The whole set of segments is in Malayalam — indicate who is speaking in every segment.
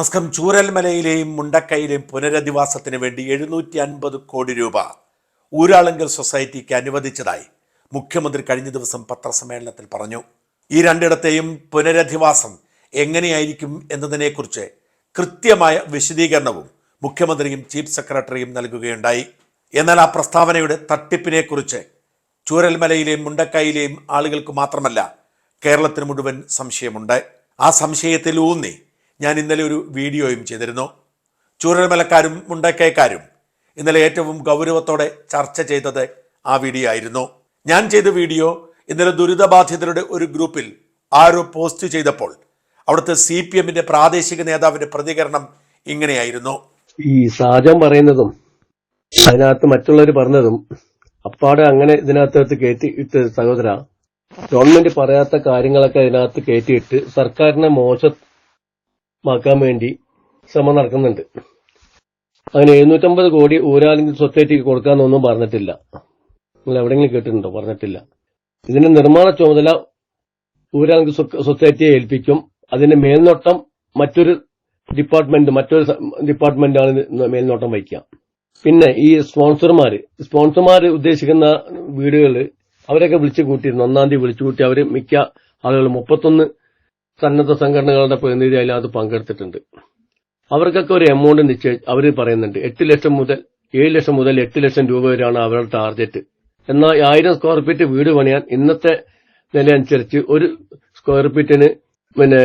Speaker 1: നസ്കം ചൂരൽമലയിലെയും മുണ്ടക്കയിലെയും പുനരധിവാസത്തിന് വേണ്ടി എഴുന്നൂറ്റി അൻപത് കോടി രൂപ ഊരാളുങ്കൽ സൊസൈറ്റിക്ക് അനുവദിച്ചതായി മുഖ്യമന്ത്രി കഴിഞ്ഞ ദിവസം പത്രസമ്മേളനത്തിൽ പറഞ്ഞു. ഈ രണ്ടിടത്തെയും പുനരധിവാസം എങ്ങനെയായിരിക്കും എന്നതിനെക്കുറിച്ച് കൃത്യമായ വിശദീകരണവും മുഖ്യമന്ത്രിയും ചീഫ് സെക്രട്ടറിയും നൽകുകയുണ്ടായി. എന്നാൽ ആ പ്രസ്താവനയുടെ തട്ടിപ്പിനെക്കുറിച്ച് ചൂരൽമലയിലെയും മുണ്ടക്കായിലെയും ആളുകൾക്ക് മാത്രമല്ല കേരളത്തിന് മുഴുവൻ സംശയമുണ്ട്. ആ സംശയത്തിൽ ഊന്നി ഞാൻ ഇന്നലെ ഒരു വീഡിയോയും ചെയ്തിരുന്നു. ചൂരൽമലക്കാരും മുണ്ടക്കയക്കാരും ഇന്നലെ ഏറ്റവും ഗൗരവത്തോടെ ചർച്ച ചെയ്തത് ആ വീഡിയോ ആയിരുന്നു. ഞാൻ ചെയ്ത വീഡിയോ ഇന്നലെ ദുരിതബാധിതരുടെ ഒരു ഗ്രൂപ്പിൽ ആരോ പോസ്റ്റ് ചെയ്തപ്പോൾ അവിടുത്തെ സി പി എമ്മിന്റെ പ്രാദേശിക നേതാവിന്റെ പ്രതികരണം ഇങ്ങനെയായിരുന്നു.
Speaker 2: ഈ സാജം പറയുന്നതും അതിനകത്ത് മറ്റുള്ളവർ പറഞ്ഞതും അപ്പാടെ അങ്ങനെ ഇതിനകത്ത് കയറ്റി ഇട്ട് സഹോദര ഗവൺമെന്റ് പറയാത്ത കാര്യങ്ങളൊക്കെ ഇതിനകത്ത് കയറ്റിയിട്ട് സർക്കാരിനെ മോശമാക്കാൻ വേണ്ടി ശ്രമം നടക്കുന്നുണ്ട്. അങ്ങനെ എഴുന്നൂറ്റമ്പത് കോടി ഊരാലിംഗ് സൊസൈറ്റിക്ക് കൊടുക്കാന്നൊന്നും പറഞ്ഞിട്ടില്ല. നിങ്ങൾ എവിടെയെങ്കിലും കേട്ടിട്ടുണ്ടോ? പറഞ്ഞിട്ടില്ല. ഇതിന്റെ നിർമ്മാണ ചുമതല ഊരാലിംഗ് സൊസൈറ്റിയെ ഏൽപ്പിക്കും. അതിന്റെ മേൽനോട്ടം മറ്റൊരു ഡിപ്പാർട്ട്മെന്റ് മറ്റൊരു ഡിപ്പാർട്ട്മെന്റാണ് മേൽനോട്ടം വഹിക്കുക പിന്നെ ഈ സ്പോൺസർമാര് സ്പോൺസർമാർ ഉദ്ദേശിക്കുന്ന വീടുകൾ അവരൊക്കെ വിളിച്ചു കൂട്ടിയിരുന്നു. ഒന്നാം തീയതി വിളിച്ചു കൂട്ടി അവർ മിക്ക ആളുകൾ മുപ്പത്തൊന്ന് സന്നദ്ധ സംഘടനകളുടെ പ്രതിനിധി അതിനകത്ത് പങ്കെടുത്തിട്ടുണ്ട്. അവർക്കൊക്കെ ഒരു എമൗണ്ട് നിശ്ചയി അവർ പറയുന്നുണ്ട് എട്ട് ലക്ഷം മുതൽ ഏഴ് ലക്ഷം മുതൽ എട്ട് ലക്ഷം രൂപ വരെയാണ് അവരുടെ ടാർഗറ്റ് എന്നാൽ ആയിരം സ്ക്വയർ ഫീറ്റ് വീട് പണിയാൻ ഇന്നത്തെ നില അനുസരിച്ച് ഒരു സ്ക്വയർ ഫീറ്റിന് പിന്നെ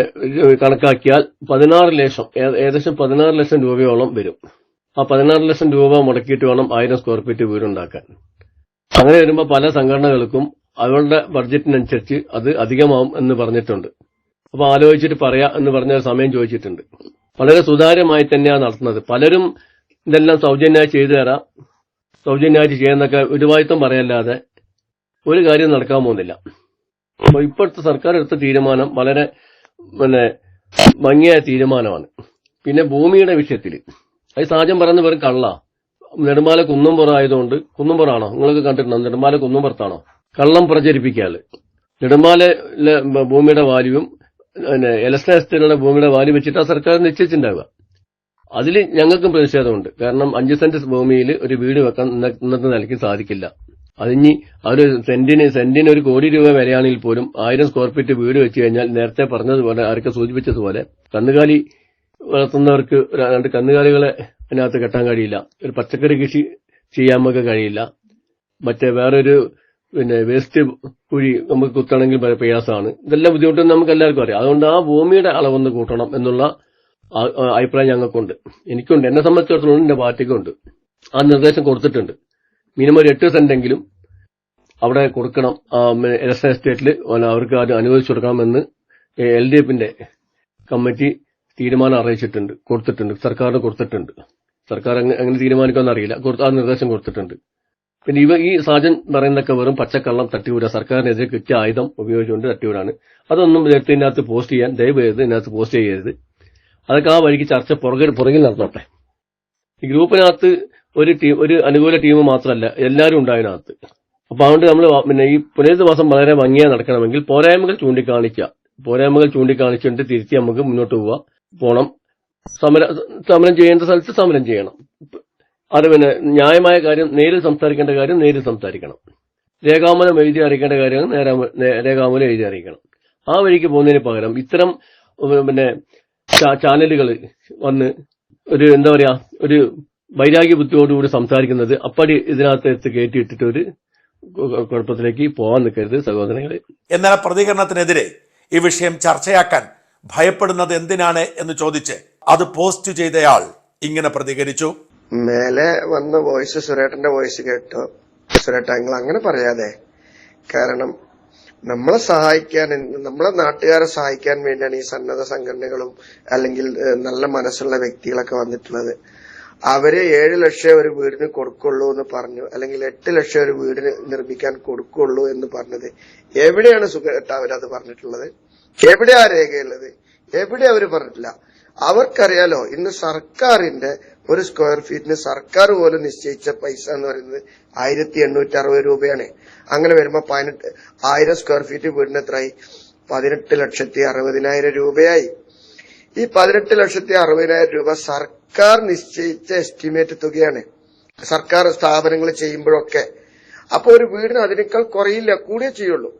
Speaker 2: കണക്കാക്കിയാൽ പതിനാറ് ലക്ഷം ഏകദേശം പതിനാറ് ലക്ഷം രൂപയോളം വരും. ആ പതിനാറ് ലക്ഷം രൂപ മുടക്കിയിട്ട് വേണം ആയിരം സ്ക്വയർ ഫീറ്റ് വീടുണ്ടാക്കാൻ. അങ്ങനെ വരുമ്പോൾ പല സംഘടനകൾക്കും അവരുടെ ബഡ്ജറ്റിനനുസരിച്ച് അത് അധികമാവും എന്ന് പറഞ്ഞിട്ടുണ്ട്. അപ്പൊ ആലോചിച്ചിട്ട് പറയാ എന്ന് പറഞ്ഞ സമയം ചോദിച്ചിട്ടുണ്ട്. വളരെ സുതാര്യമായി തന്നെയാണ് നടത്തുന്നത്. പലരും ഇതെല്ലാം സൗജന്യമായി ചെയ്തു തരാം സൗജന്യമായിട്ട് ചെയ്യുന്നൊക്കെ ഒരുവായിത്വം പറയല്ലാതെ ഒരു കാര്യം നടക്കാൻ പോകുന്നില്ല. അപ്പൊ ഇപ്പോഴത്തെ സർക്കാർ എടുത്ത തീരുമാനം വളരെ പിന്നെ ഭംഗിയായ തീരുമാനമാണ്. പിന്നെ ഭൂമിയുടെ വിഷയത്തിൽ അത് സാജം പറയുന്ന വെറും കള്ള. നെടുമാല കുന്നുംപുറം ആയതുകൊണ്ട് കുന്നുംപുറാണോ? നിങ്ങൾക്ക് കണ്ടിട്ടുണ്ടോ? നെടുമാല കുന്നുംപുറത്താണോ? കള്ളം പ്രചരിപ്പിക്കാൽ നെടുമാല ഭൂമിയുടെ വാല്യൂവും പിന്നെ എലസ്റ്റേറ്റിലുള്ള ഭൂമിയുടെ വാലി വെച്ചിട്ട് ആ സർക്കാർ നിശ്ചയിച്ചിട്ടുണ്ടാവുക. അതിൽ ഞങ്ങൾക്കും പ്രതിഷേധമുണ്ട്. കാരണം അഞ്ച് സെന്റ് ഭൂമിയിൽ ഒരു വീട് വെക്കാൻ ഇന്നത്തെ നിലയ്ക്ക് സാധിക്കില്ല. അതിനി ആ ഒരു സെന്റിന് സെന്റിന് ഒരു കോടി രൂപ വരെയാണെങ്കിൽ പോലും ആയിരം സ്ക്വയർ ഫീറ്റ് വീട് വെച്ച് കഴിഞ്ഞാൽ നേരത്തെ പറഞ്ഞതുപോലെ ആരൊക്കെ സൂചിപ്പിച്ചതുപോലെ കന്നുകാലി വളർത്തുന്നവർക്ക് രണ്ട് കന്നുകാലികളെ അതിനകത്ത് കെട്ടാൻ കഴിയില്ല. ഒരു പച്ചക്കറി കൃഷി ചെയ്യാൻ നമുക്ക് കഴിയില്ല. മറ്റേ വേറൊരു പിന്നെ വേസ്റ്റ് കുഴി നമുക്ക് കുത്തണമെങ്കിൽ പ്രയാസമാണ്. ഇതെല്ലാം ബുദ്ധിമുട്ടും നമുക്ക് എല്ലാവർക്കും അറിയാം. അതുകൊണ്ട് ആ ഭൂമിയുടെ അളവൊന്ന് കൂട്ടണം എന്നുള്ള അഭിപ്രായം ഞങ്ങൾക്കുണ്ട്. എനിക്കുണ്ട്. എന്നെ സംബന്ധിച്ചിടത്തോളം എന്റെ പാർട്ടിക്കുണ്ട്. ആ നിർദ്ദേശം കൊടുത്തിട്ടുണ്ട്. മിനിമം ഒരു എട്ട് സെന്റെങ്കിലും അവിടെ കൊടുക്കണം. ഇലക്ഷൻ എസ്റ്റേറ്റിൽ അവർക്ക് അത് അനുവദിച്ചു കൊടുക്കണമെന്ന് എൽ ഡി എഫിന്റെ കമ്മിറ്റി തീരുമാനം അറിയിച്ചിട്ടുണ്ട് കൊടുത്തിട്ടുണ്ട്. സർക്കാരിന് കൊടുത്തിട്ടുണ്ട്. സർക്കാർ എങ്ങനെ തീരുമാനിക്കുമെന്ന് അറിയില്ല. ആ നിർദ്ദേശം കൊടുത്തിട്ടുണ്ട്. പിന്നെ ഇവ ഈ സാജൻ പറയുന്നതൊക്കെ വെറും പച്ചക്കള്ളം തട്ടിവിടുക സർക്കാരിനെതിരെ കിട്ടിയ ആയുധം ഉപയോഗിച്ചുകൊണ്ട് തട്ടിവിടാണ് അതൊന്നും എടുത്ത് ഇതിനകത്ത് പോസ്റ്റ് ചെയ്യാൻ ദയവ് ചെയ്ത് ഇതിനകത്ത് പോസ്റ്റ് ചെയ്യരുത്. അതൊക്കെ ആ വഴിക്ക് ചർച്ച പുറകിൽ പുറകിൽ നടന്നോട്ടെ. ഈ ഗ്രൂപ്പിനകത്ത് ഒരു ടീം ഒരു അനുകൂല ടീം മാത്രമല്ല എല്ലാവരും ഉണ്ടായതിനകത്ത്. അപ്പൊ അതുകൊണ്ട് നമ്മൾ പിന്നെ ഈ പുനരധിവാസം വളരെ ഭംഗിയായി നടക്കണമെങ്കിൽ പോരായ്മകൾ ചൂണ്ടിക്കാണിക്കുക. പോരായ്മകൾ ചൂണ്ടിക്കാണിച്ചുകൊണ്ട് തിരുത്തി നമുക്ക് മുന്നോട്ട് പോവുക പോണം. സമരം സമരം ചെയ്യേണ്ട സ്ഥലത്ത് സമരം ചെയ്യണം. അത് പിന്നെ ന്യായമായ കാര്യം നേരിൽ സംസാരിക്കേണ്ട കാര്യം നേരിൽ സംസാരിക്കണം. രേഖാമൂലം എഴുതി അറിയിക്കേണ്ട കാര്യം രേഖാമൂലം എഴുതി അറിയിക്കണം. ആ വഴിക്ക് പോകുന്നതിന് പകരം ഇത്തരം പിന്നെ ചാനലുകൾ വന്ന് ഒരു എന്താ പറയാ ഒരു വൈരാഗ്യ ബുദ്ധിയോടുകൂടി സംസാരിക്കുന്നത് അപ്പടി ഇതിനകത്ത് എത്തി കയറ്റിയിട്ടിട്ട് ഒരു കുഴപ്പത്തിലേക്ക് പോകാൻ നിൽക്കരുത് സഹോദരങ്ങളെ.
Speaker 1: എന്നാൽ പ്രതികരണത്തിനെതിരെ ഈ വിഷയം ചർച്ചയാക്കാൻ ഭയപ്പെടുന്നത് എന്തിനാണ് എന്ന് ചോദിച്ച് അത് പോസ്റ്റ് ചെയ്തയാൾ ഇങ്ങനെ പ്രതികരിച്ചു.
Speaker 3: മേലെ വന്ന വോയിസ് സുരേട്ടന്റെ വോയിസ് കേട്ടു. സുരേട്ട നിങ്ങൾ അങ്ങനെ പറയാതെ. കാരണം നമ്മളെ സഹായിക്കാൻ നമ്മളെ നാട്ടുകാരെ സഹായിക്കാൻ വേണ്ടിയാണ് ഈ സന്നദ്ധ സംഘടനകളും അല്ലെങ്കിൽ നല്ല മനസ്സുള്ള വ്യക്തികളൊക്കെ വന്നിട്ടുള്ളത്. അവർ ഏഴ് ലക്ഷം ഒരു വീടിന് കൊടുക്കുള്ളൂ എന്ന് പറഞ്ഞു അല്ലെങ്കിൽ എട്ട് ലക്ഷം ഒരു വീടിന് നിർമ്മിക്കാൻ കൊടുക്കുള്ളൂ എന്ന് പറഞ്ഞത്. എവിടെയാണ് സുഖേട്ട അവരത് പറഞ്ഞിട്ടുള്ളത്? എവിടെയാ രേഖയുള്ളത്? എവിടെ അവർ പറഞ്ഞിട്ടില്ല? അവർക്കറിയാലോ ഇന്ന് സർക്കാരിന്റെ ഒരു സ്ക്വയർ ഫീറ്റിന് സർക്കാർ പോലും നിശ്ചയിച്ച പൈസ എന്ന് പറയുന്നത് ആയിരത്തി എണ്ണൂറ്റി അറുപത് രൂപയാണ്. അങ്ങനെ വരുമ്പോ പതിനെട്ട് ആയിരം സ്ക്വയർ ഫീറ്റ് വീടിന് എത്രയായി? പതിനെട്ട് ലക്ഷത്തി അറുപതിനായിരം രൂപയായി. ഈ പതിനെട്ട് ലക്ഷത്തി അറുപതിനായിരം രൂപ സർക്കാർ നിശ്ചയിച്ച എസ്റ്റിമേറ്റ് തുകയാണ്. സർക്കാർ സ്ഥാപനങ്ങൾ ചെയ്യുമ്പോഴൊക്കെ. അപ്പൊ ഒരു വീടിന് അതിനേക്കാൾ കുറയില്ല കൂടിയേ ചെയ്യുള്ളൂ.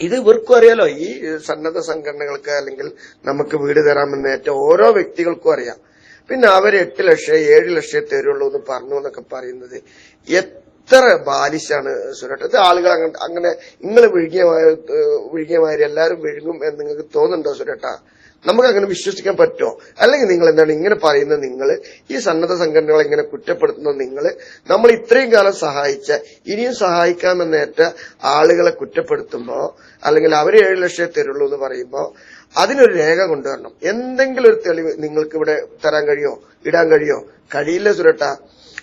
Speaker 3: ഇത് ഇവർക്കും അറിയാലോ ഈ സന്നദ്ധ സംഘടനകൾക്ക് അല്ലെങ്കിൽ നമുക്ക് വീട് തരാമെന്ന് ഏറ്റ ഓരോ വ്യക്തികൾക്കും അറിയാം. പിന്നെ അവർ എട്ട് ലക്ഷം ഏഴ് ലക്ഷം തരുള്ളൂ എന്ന് പറഞ്ഞു എന്നൊക്കെ പറയുന്നത്. എത്ര ബാലിശാണ് സുരേട്ട ആളുകൾ അങ്ങനെ അങ്ങനെ നിങ്ങൾ വിഴുങ്ങിയ മാ- വിഴുങ്ങിയ മാതിരി എല്ലാവരും വിഴുങ്ങും എന്ന് നിങ്ങൾക്ക് തോന്നുന്നുണ്ടോ സുരട്ട നമുക്ക് അങ്ങനെ വിശ്വസിക്കാൻ പറ്റുമോ? അല്ലെങ്കിൽ നിങ്ങൾ എന്താണ് ഇങ്ങനെ പറയുന്നത് നിങ്ങൾ? ഈ സന്നദ്ധ സംഘടനകളെ ഇങ്ങനെ കുറ്റപ്പെടുത്തുന്ന നിങ്ങൾ? നമ്മൾ ഇത്രയും കാലം സഹായിച്ച ഇനിയും സഹായിക്കാമെന്നേറ്റ ആളുകളെ കുറ്റപ്പെടുത്തുമ്പോ അല്ലെങ്കിൽ അവർ ഏഴ് ലക്ഷം തരുള്ളൂ എന്ന് പറയുമ്പോ അതിനൊരു രേഖ കൊണ്ടുവരണം. എന്തെങ്കിലും ഒരു തെളിവ് നിങ്ങൾക്ക് ഇവിടെ തരാൻ കഴിയോ? ഇടാൻ കഴിയോ? കഴിയില്ല സുരട്ട.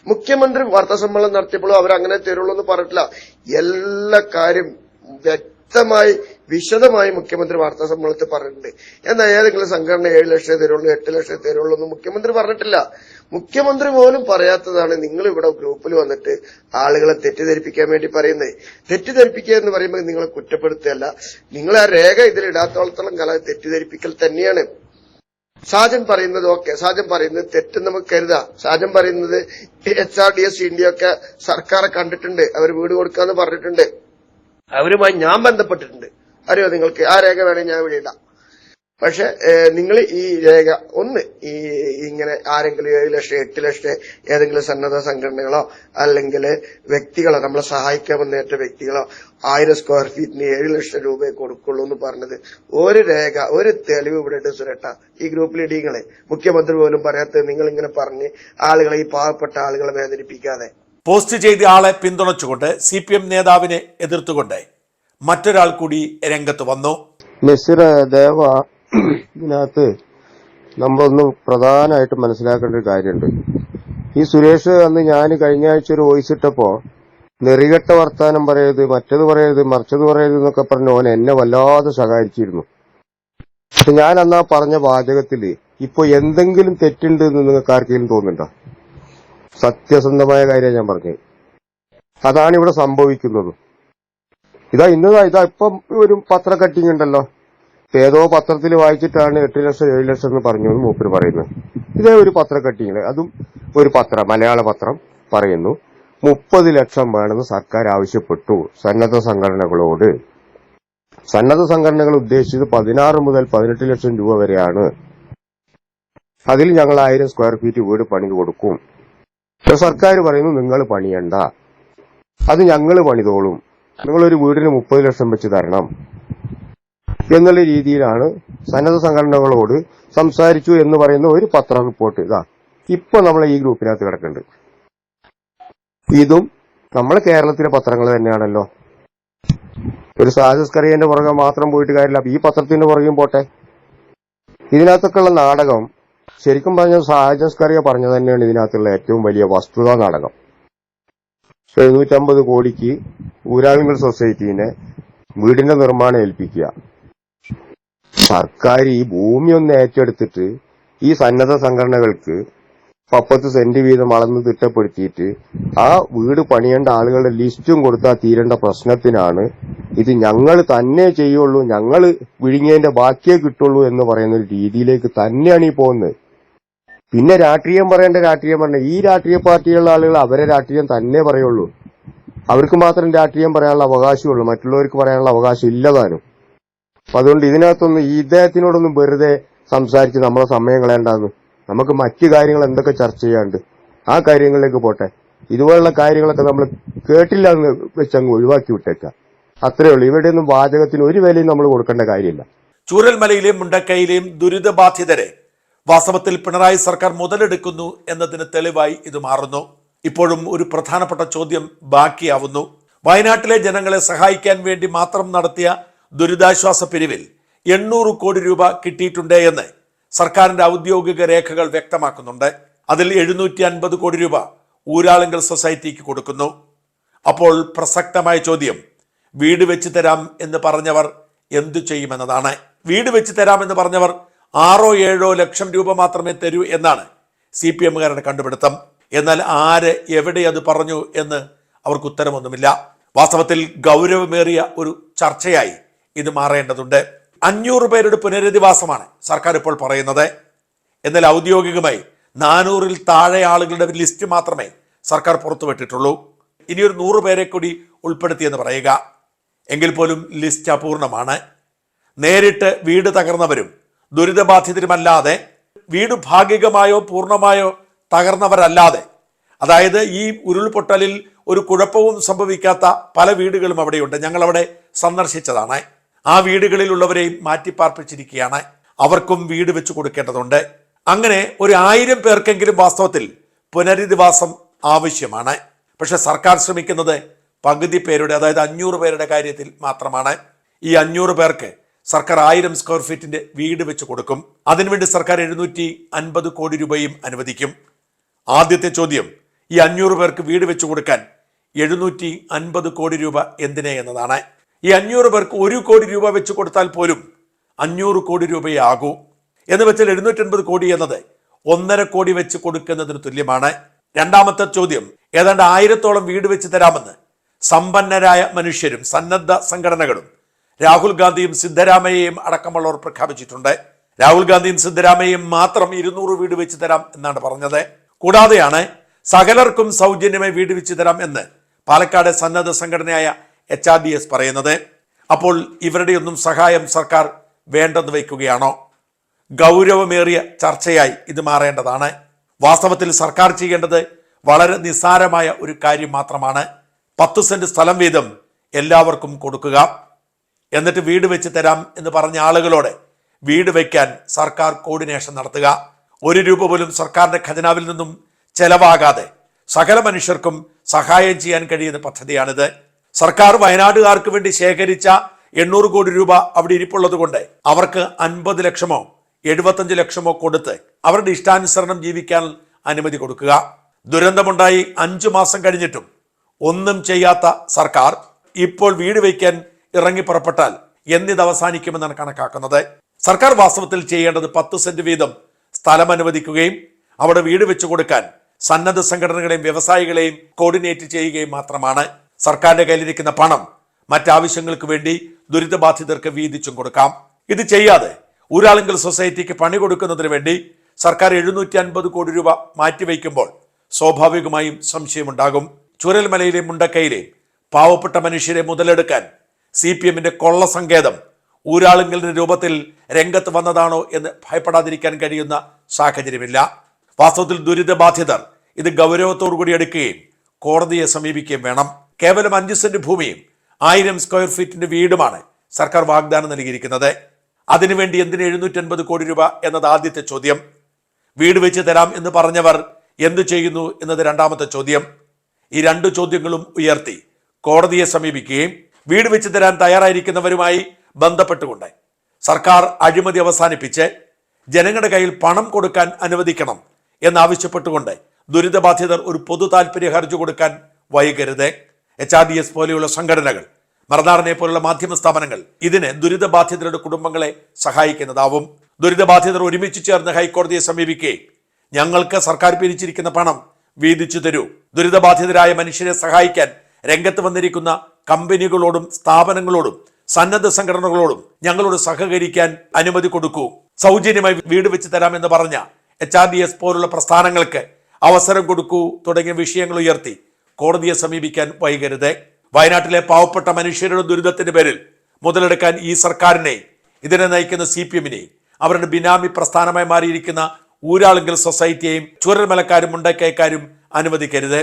Speaker 3: മുഖ്യമന്ത്രി വാർത്താ സമ്മേളനം നടത്തിയപ്പോഴും അവർ അങ്ങനെ തരുള്ളൂ എന്ന് പറഞ്ഞിട്ടില്ല. എല്ലാ കാര്യം വ്യക്തമായി വിശദമായി മുഖ്യമന്ത്രി വാർത്താ സമ്മേളനത്തിൽ പറഞ്ഞിട്ടുണ്ട്. എന്നാൽ ഏതെങ്കിലും സംഘടന ഏഴ് ലക്ഷം തരുള്ളൂ എട്ട് ലക്ഷം തരുള്ളൂ എന്ന് മുഖ്യമന്ത്രി പറഞ്ഞിട്ടില്ല. മുഖ്യമന്ത്രി പോലും പറയാത്തതാണ് നിങ്ങൾ ഇവിടെ ഗ്രൂപ്പിൽ വന്നിട്ട് ആളുകളെ തെറ്റിദ്ധരിപ്പിക്കാൻ വേണ്ടി പറയുന്നത്. തെറ്റിദ്ധരിപ്പിക്കുക എന്ന് പറയുമ്പോൾ നിങ്ങളെ കുറ്റപ്പെടുത്തുകയല്ല. നിങ്ങൾ ആ രേഖ ഇതിൽ ഇടാത്തോളത്തോളം കാലം തെറ്റിദ്ധരിപ്പിക്കൽ തന്നെയാണ്. സാജൻ പറയുന്നത് ഓക്കെ. സാജൻ പറയുന്നത് തെറ്റ് നമുക്ക് കരുതാം. സാജൻ പറയുന്നത് H R D S India ഒക്കെ സർക്കാരെ കണ്ടിട്ടുണ്ട്. അവർ വീട് കൊടുക്കാന്ന് പറഞ്ഞിട്ടുണ്ട്. അവരുമായി ഞാൻ ബന്ധപ്പെട്ടിട്ടുണ്ട്. അറിയോ നിങ്ങൾക്ക്? ആ രേഖ വേണേ ഞാൻ വിളിയിടാം പക്ഷെ നിങ്ങൾ ഈ രേഖ ഒന്ന് ഈ ഇങ്ങനെ ആരെങ്കിലും ഏഴ് ലക്ഷം എട്ട് ലക്ഷം ഏതെങ്കിലും സന്നദ്ധ സംഘടനകളോ അല്ലെങ്കിൽ വ്യക്തികളോ നമ്മളെ സഹായിക്കാൻ വന്നേറ്റ വ്യക്തികളോ ആയിരം സ്ക്വയർ ഫീറ്റിന് ഏഴ് ലക്ഷം രൂപയെ കൊടുക്കുള്ളൂ എന്ന് പറഞ്ഞത്. ഒരു രേഖ ഒരു തെളിവ് ഇവിടെ ഇട്ട് സുരട്ട. ഈ ഗ്രൂപ്പിൽ ലീഡിങ്ങളെ മുഖ്യമന്ത്രി പോലും പറയാത്തത് നിങ്ങൾ ഇങ്ങനെ പറഞ്ഞ് ആളുകളെ ഈ പാവപ്പെട്ട ആളുകളെ വേദനിപ്പിക്കാതെ.
Speaker 1: പോസ്റ്റ് ചെയ്ത ആളെ പിന്തുണച്ചുകൊണ്ട് സി പി എം നേതാവിനെ എതിർത്തുകൊണ്ട് മറ്റൊരാൾ കൂടി രംഗത്ത് വന്നു.
Speaker 4: നസീർ ദേവ ഇതിനകത്ത് നമ്മളൊന്ന് പ്രധാനമായിട്ട് മനസ്സിലാക്കേണ്ട ഒരു കാര്യമുണ്ട്. ഈ സുരേഷ് അന്ന് ഞാൻ കഴിഞ്ഞ ആഴ്ച ഒരു വോയിസ് ഇട്ടപ്പോ നെറികെട്ട വർത്താനം പറയരുത് മറ്റത് പറയരുത് മറിച്ചത് പറയരുത് എന്നൊക്കെ പറഞ്ഞ ഓൻ എന്നെ വല്ലാതെ സഹായിച്ചിരുന്നു. പക്ഷെ ഞാൻ അന്ന് പറഞ്ഞ വാചകത്തിൽ ഇപ്പൊ എന്തെങ്കിലും തെറ്റുണ്ട് എന്ന് നിങ്ങൾക്ക് ആർക്കെങ്കിലും തോന്നുന്നുണ്ടോ? സത്യസന്ധമായ കാര്യം ഞാൻ പറഞ്ഞത്. അതാണ് ഇവിടെ സംഭവിക്കുന്നത്. ഇതാ ഇന്നതാ ഇതാ ഇപ്പം ഒരു പത്ര കട്ടിങ് ഉണ്ടല്ലോ. ഏതോ പത്രത്തിൽ വായിച്ചിട്ടാണ് എട്ട് ലക്ഷം ഏഴ് ലക്ഷം എന്ന് പറഞ്ഞു എന്ന് മൂപ്പര് പറയുന്നത്. ഇതേ ഒരു പത്ര കട്ടിങ്ങിൽ അതും ഒരു പത്ര മലയാള പത്രം പറയുന്നു. മുപ്പത് ലക്ഷം വേണമെന്ന് സർക്കാർ ആവശ്യപ്പെട്ടു. സന്നദ്ധ സംഘടനകളോട്. സന്നദ്ധ സംഘടനകൾ ഉദ്ദേശിച്ചത് പതിനാറ് മുതൽ പതിനെട്ട് ലക്ഷം രൂപ വരെയാണ്. അതിൽ ഞങ്ങൾ ആയിരം സ്ക്വയർ ഫീറ്റ് വീട് പണി കൊടുക്കും. സർക്കാർ പറയുന്നു നിങ്ങൾ പണിയണ്ട. അത് ഞങ്ങൾ പണിതോളും. നിങ്ങളൊരു വീടിന് മുപ്പത് ലക്ഷം വെച്ച് തരണം. എന്നുള്ള രീതിയിലാണ് സന്നദ്ധ സംഘടനകളോട് സംസാരിച്ചു എന്ന് പറയുന്ന ഒരു പത്ര റിപ്പോർട്ട്. ഇതാ ഇപ്പൊ നമ്മൾ ഈ ഗ്രൂപ്പിനകത്ത് കിടക്കുന്നുണ്ട്. ഇതും നമ്മളെ കേരളത്തിലെ പത്രങ്ങൾ തന്നെയാണല്ലോ. ഒരു സാജസ് കറിയന്റെ പുറകെ മാത്രം പോയിട്ട് കാര്യമില്ല. ഈ പത്രത്തിന്റെ പുറകെയും പോട്ടെ. ഇതിനകത്തൊക്കെ ഉള്ള നാടകം ശരിക്കും പറഞ്ഞ സാജസ് കറിയ പറഞ്ഞ തന്നെയാണ് ഇതിനകത്തുള്ള ഏറ്റവും വലിയ വസ്തുതാ നാടകം. എഴുന്നൂറ്റമ്പത് കോടിക്ക് ഊരാളുങ്കൽ സൊസൈറ്റീനെ വീടിന്റെ നിർമ്മാണം ഏൽപ്പിക്കുക സർക്കാർ ഈ ഭൂമി ഒന്ന് ഏറ്റെടുത്തിട്ട് ഈ സന്നദ്ധ സംഘടനകൾക്ക് പപ്പത്ത് സെന്റ് വീതം അളന്ന് തിട്ടപ്പെടുത്തിയിട്ട് ആ വീട് പണിയേണ്ട ആളുകളുടെ ലിസ്റ്റും കൊടുത്താൽ തീരേണ്ട പ്രശ്നത്തിനാണ് ഇത് ഞങ്ങൾ തന്നെ ചെയ്യുള്ളൂ ഞങ്ങൾ വിഴുങ്ങിയതിന്റെ ബാക്കിയേ കിട്ടുള്ളൂ എന്ന് പറയുന്ന ഒരു രീതിയിലേക്ക് തന്നെയാണ് ഈ പോകുന്നത്. പിന്നെ രാഷ്ട്രീയം പറയേണ്ട രാഷ്ട്രീയം പറഞ്ഞ ഈ രാഷ്ട്രീയ പാർട്ടിയുള്ള ആളുകൾ അവരെ രാഷ്ട്രീയം തന്നെ പറയുള്ളൂ. അവർക്ക് മാത്രം രാഷ്ട്രീയം പറയാനുള്ള അവകാശമുള്ളൂ മറ്റുള്ളവർക്ക് പറയാനുള്ള അവകാശം ഇല്ലതാനും അപ്പൊ അതുകൊണ്ട് ഇതിനകത്തൊന്നും ഇദ്ദേഹത്തിനോടൊന്നും വെറുതെ സംസാരിച്ച് നമ്മളെ സമയം കളയണ്ടാന്ന്. നമുക്ക് മറ്റു കാര്യങ്ങൾ എന്തൊക്കെ ചർച്ച ചെയ്യാണ്ട് ആ കാര്യങ്ങളിലേക്ക് പോട്ടെ. ഇതുപോലുള്ള കാര്യങ്ങളൊക്കെ നമ്മൾ കേട്ടില്ല എന്ന് വെച്ചങ്ങ് ഒഴിവാക്കി വിട്ടേക്കാം. അത്രേ ഉള്ളൂ. ഇവിടെയൊന്നും വാചകത്തിന് ഒരു വിലയും നമ്മൾ കൊടുക്കേണ്ട കാര്യമില്ല.
Speaker 1: ചൂരൽമലയിലെയും മുണ്ടക്കൈയിലെയും ദുരിതബാധിതരെ വാസ്തവത്തിൽ പിണറായി സർക്കാർ മുതലെടുക്കുന്നു എന്നതിന് തെളിവായി ഇത് മാറുന്നു. ഇപ്പോഴും ഒരു പ്രധാനപ്പെട്ട ചോദ്യം ബാക്കിയാവുന്നു. വയനാട്ടിലെ ജനങ്ങളെ സഹായിക്കാൻ വേണ്ടി മാത്രം നടത്തിയ ദുരിതാശ്വാസ പിരിവിൽ എണ്ണൂറ് കോടി രൂപ കിട്ടിയിട്ടുണ്ട് എന്ന് സർക്കാരിന്റെ ഔദ്യോഗിക രേഖകൾ വ്യക്തമാക്കുന്നുണ്ട്. അതിൽ എഴുന്നൂറ്റി അൻപത് കോടി രൂപ ഊരാളുങ്കൽ സൊസൈറ്റിക്ക് കൊടുക്കുന്നു. അപ്പോൾ പ്രസക്തമായ ചോദ്യം വീട് വെച്ച് തരാം എന്ന് പറഞ്ഞവർ എന്തു ചെയ്യുമെന്നതാണ്. വീട് വെച്ച് തരാമെന്ന് പറഞ്ഞവർ ആറോ ഏഴോ ലക്ഷം രൂപ മാത്രമേ തരൂ എന്നാണ് സി പി എമ്മുകാരുടെ കണ്ടുപിടുത്തം. എന്നാൽ ആര് എവിടെ അത് പറഞ്ഞു എന്ന് അവർക്ക് ഉത്തരമൊന്നുമില്ല. വാസ്തവത്തിൽ ഗൗരവമേറിയ ഒരു ചർച്ചയായി ഇത് മാറേണ്ടതുണ്ട്. അഞ്ഞൂറ് പേരുടെ പുനരധിവാസമാണ് സർക്കാർ ഇപ്പോൾ പറയുന്നത്. എന്നാൽ ഔദ്യോഗികമായി നാനൂറിൽ താഴെ ആളുകളുടെ ലിസ്റ്റ് മാത്രമേ സർക്കാർ പുറത്തുവിട്ടിട്ടുള്ളൂ. ഇനിയൊരു നൂറ് പേരെ കൂടി ഉൾപ്പെടുത്തിയെന്ന് പറയുക. എങ്കിൽ പോലും ലിസ്റ്റ് അപൂർണമാണ്. നേരിട്ട് വീട് തകർന്നവരും ദുരിതബാധിതരുമല്ലാതെ വീട് ഭാഗികമായോ പൂർണമായോ തകർന്നവരല്ലാതെ അതായത് ഈ ഉരുൾപൊട്ടലിൽ ഒരു കുഴപ്പവും സംഭവിക്കാത്ത പല വീടുകളും അവിടെയുണ്ട്. ഞങ്ങളവിടെ സന്ദർശിച്ചതാണ്. ആ വീടുകളിലുള്ളവരെയും മാറ്റിപ്പാർപ്പിച്ചിരിക്കുകയാണ്. അവർക്കും വീട് വെച്ച് കൊടുക്കേണ്ടതുണ്ട്. അങ്ങനെ ഒരു ആയിരം പേർക്കെങ്കിലും വാസ്തവത്തിൽ പുനരധിവാസം ആവശ്യമാണ്. പക്ഷെ സർക്കാർ ശ്രമിക്കുന്നത് പകുതി പേരുടെ അതായത് അഞ്ഞൂറ് പേരുടെ കാര്യത്തിൽ മാത്രമാണ്. ഈ അഞ്ഞൂറ് പേർക്ക് സർക്കാർ ആയിരം സ്ക്വയർ ഫീറ്റിന്റെ വീട് വെച്ച് കൊടുക്കും. അതിനുവേണ്ടി സർക്കാർ എഴുന്നൂറ്റി അൻപത് കോടി രൂപയും അനുവദിക്കും. ആദ്യത്തെ ചോദ്യം ഈ അഞ്ഞൂറ് പേർക്ക് വീട് വെച്ച് കൊടുക്കാൻ എഴുന്നൂറ്റി അൻപത് കോടി രൂപ എന്തിനെ എന്നതാണ്. ഈ അഞ്ഞൂറ് പേർക്ക് ഒരു കോടി രൂപ വെച്ച് കൊടുത്താൽ പോലും അഞ്ഞൂറ് കോടി രൂപയേ ആകൂ എന്ന് വെച്ചാൽ എഴുന്നൂറ്റൻപത് കോടി എന്നത് ഒന്നര കോടി വെച്ച് കൊടുക്കുന്നതിന് തുല്യമാണ്. രണ്ടാമത്തെ ചോദ്യം ഏതാണ്ട് ആയിരത്തോളം വീട് വെച്ച് തരാമെന്ന് സമ്പന്നരായ മനുഷ്യരും സന്നദ്ധ സംഘടനകളും രാഹുൽ ഗാന്ധിയും സിദ്ധരാമയ്യയും അടക്കമുള്ളവർ പ്രഖ്യാപിച്ചിട്ടുണ്ട്. രാഹുൽ ഗാന്ധിയും സിദ്ധരാമയ്യയും മാത്രം ഇരുന്നൂറ് വീട് വെച്ച് തരാം എന്നാണ് പറഞ്ഞത്. കൂടാതെയാണ് സകലർക്കും സൗജന്യമായി വീട് വെച്ച് തരാം എന്ന് പാലക്കാട് സന്നദ്ധ സംഘടനയായ എച്ച് ആർ ഡി എസ് പറയുന്നത്. അപ്പോൾ ഇവരുടെയൊന്നും സഹായം സർക്കാർ വേണ്ടെന്ന് വയ്ക്കുകയാണോ? ഗൗരവമേറിയ ചർച്ചയായി ഇത് മാറേണ്ടതാണ്. വാസ്തവത്തിൽ സർക്കാർ ചെയ്യേണ്ടത് വളരെ നിസ്സാരമായ ഒരു കാര്യം മാത്രമാണ്. പത്ത് സെന്റ് സ്ഥലം വീതം എല്ലാവർക്കും കൊടുക്കുക. എന്നിട്ട് വീട് വെച്ച് തരാം എന്ന് പറഞ്ഞ ആളുകളോട് വീട് വയ്ക്കാൻ സർക്കാർ കോർഡിനേഷൻ നടത്തുക. ഒരു രൂപ പോലും സർക്കാരിന്റെ ഖജനാവിൽ നിന്നും ചെലവാകാതെ സകല മനുഷ്യർക്കും സഹായം ചെയ്യാൻ കഴിയുന്ന പദ്ധതിയാണിത്. സർക്കാർ വയനാട്ടുകാർക്ക് വേണ്ടി ശേഖരിച്ച എണ്ണൂറ് കോടി രൂപ അവിടെ ഇരിപ്പുള്ളത് കൊണ്ട് അവർക്ക് അൻപത് ലക്ഷമോ എഴുപത്തഞ്ച് ലക്ഷമോ കൊടുത്ത് അവരുടെ ഇഷ്ടാനുസരണം ജീവിക്കാൻ അനുമതി കൊടുക്കുക. ദുരന്തമുണ്ടായി അഞ്ചു മാസം കഴിഞ്ഞിട്ടും ഒന്നും ചെയ്യാത്ത സർക്കാർ ഇപ്പോൾ വീട് വയ്ക്കാൻ ഇറങ്ങി പുറപ്പെട്ടാൽ എന്നിത് അവസാനിക്കുമെന്നാണ് കണക്കാക്കുന്നത്. സർക്കാർ വാസ്തവത്തിൽ ചെയ്യേണ്ടത് പത്ത് സെന്റ് വീതം സ്ഥലം അനുവദിക്കുകയും അവിടെ വീട് വെച്ചു കൊടുക്കാൻ സന്നദ്ധ സംഘടനകളെയും വ്യവസായികളെയും കോർഡിനേറ്റ് ചെയ്യുകയും മാത്രമാണ്. സർക്കാരിന്റെ കയ്യിലിരിക്കുന്ന പണം മറ്റാവശ്യങ്ങൾക്ക് വേണ്ടി ദുരിതബാധിതർക്ക് വീതിച്ചും കൊടുക്കാം. ഇത് ചെയ്യാതെ ഒരാളെങ്കിലും സൊസൈറ്റിക്ക് പണി കൊടുക്കുന്നതിന് വേണ്ടി സർക്കാർ എഴുന്നൂറ്റി അൻപത് കോടി രൂപ മാറ്റിവെക്കുമ്പോൾ സ്വാഭാവികമായും സംശയമുണ്ടാകും. ചുരൽമലയിലെ മുണ്ടക്കയിലെയും പാവപ്പെട്ട മനുഷ്യരെ മുതലെടുക്കാൻ സി പി എമ്മിന്റെ കൊള്ള സങ്കേതം ഊരാളുങ്കലിന്റെ രൂപത്തിൽ രംഗത്ത് വന്നതാണോ എന്ന് ഭയപ്പെടാതിരിക്കാൻ കഴിയുന്ന സാഹചര്യമില്ല. വാസ്തവത്തിൽ ദുരിതബാധിതർ ഇത് ഗൗരവത്തോടു കൂടി എടുക്കുകയും കോടതിയെ സമീപിക്കുകയും വേണം. കേവലം അഞ്ച് സെന്റ് ഭൂമിയും ആയിരം സ്ക്വയർ ഫീറ്റിന്റെ വീടുമാണ് സർക്കാർ വാഗ്ദാനം നൽകിയിരിക്കുന്നത്. അതിനുവേണ്ടി എന്തിന് എഴുന്നൂറ്റി അൻപത് കോടി രൂപ എന്നത് ആദ്യത്തെ ചോദ്യം. വീട് വെച്ച് തരാം എന്ന് പറഞ്ഞവർ എന്തു ചെയ്യുന്നു എന്നത് രണ്ടാമത്തെ ചോദ്യം. ഈ രണ്ട് ചോദ്യങ്ങളും ഉയർത്തി കോടതിയെ സമീപിക്കുകയും വീട് വെച്ച് തരാൻ തയ്യാറായിരിക്കുന്നവരുമായി ബന്ധപ്പെട്ടുകൊണ്ട് സർക്കാർ അഴിമതി അവസാനിപ്പിച്ച് ജനങ്ങളുടെ കയ്യിൽ പണം കൊടുക്കാൻ അനുവദിക്കണം എന്നാവശ്യപ്പെട്ടുകൊണ്ട് ദുരിതബാധിതർ ഒരു പൊതു താല്പര്യ ഹർജി കൊടുക്കാൻ വൈകരുത്. എച്ച് ആർ ഡി എസ് പോലെയുള്ള സംഘടനകൾ മറനാറിനെ പോലുള്ള മാധ്യമ സ്ഥാപനങ്ങൾ ഇതിന് ദുരിതബാധിതരുടെ കുടുംബങ്ങളെ സഹായിക്കുന്നതാവും. ദുരിതബാധിതർ ഒരുമിച്ച് ചേർന്ന് ഹൈക്കോടതിയെ സമീപിക്കേ ഞങ്ങൾക്ക് സർക്കാർ പിരിച്ചിരിക്കുന്ന പണം വീതിച്ചു തരൂ. ദുരിതബാധിതരായ മനുഷ്യരെ സഹായിക്കാൻ രംഗത്ത് വന്നിരിക്കുന്ന കമ്പനികളോടും സ്ഥാപനങ്ങളോടും സന്നദ്ധ സംഘടനകളോടും ഞങ്ങളോട് സഹകരിക്കാൻ അനുമതി കൊടുക്കൂ. സൗജന്യമായി വീട് വെച്ച് തരാമെന്ന് പറഞ്ഞ എച്ച് ആർ ഡി എസ് പോലുള്ള പ്രസ്ഥാനങ്ങൾക്ക് അവസരം കൊടുക്കൂ തുടങ്ങിയ വിഷയങ്ങൾ ഉയർത്തി കോടതിയെ സമീപിക്കാൻ വൈകരുത്. വയനാട്ടിലെ പാവപ്പെട്ട മനുഷ്യരുടെ ദുരിതത്തിന്റെ പേരിൽ മുതലെടുക്കാൻ ഈ സർക്കാരിനെ ഇതിനെ നയിക്കുന്ന സി പി എമ്മിനെയും അവരുടെ ബിനാമി പ്രസ്ഥാനമായി മാറിയിരിക്കുന്ന ഊരാളുങ്കൽ സൊസൈറ്റിയെയും ചൂരൽമലക്കാരും മുണ്ടക്കയക്കാരും അനുവദിക്കരുത്.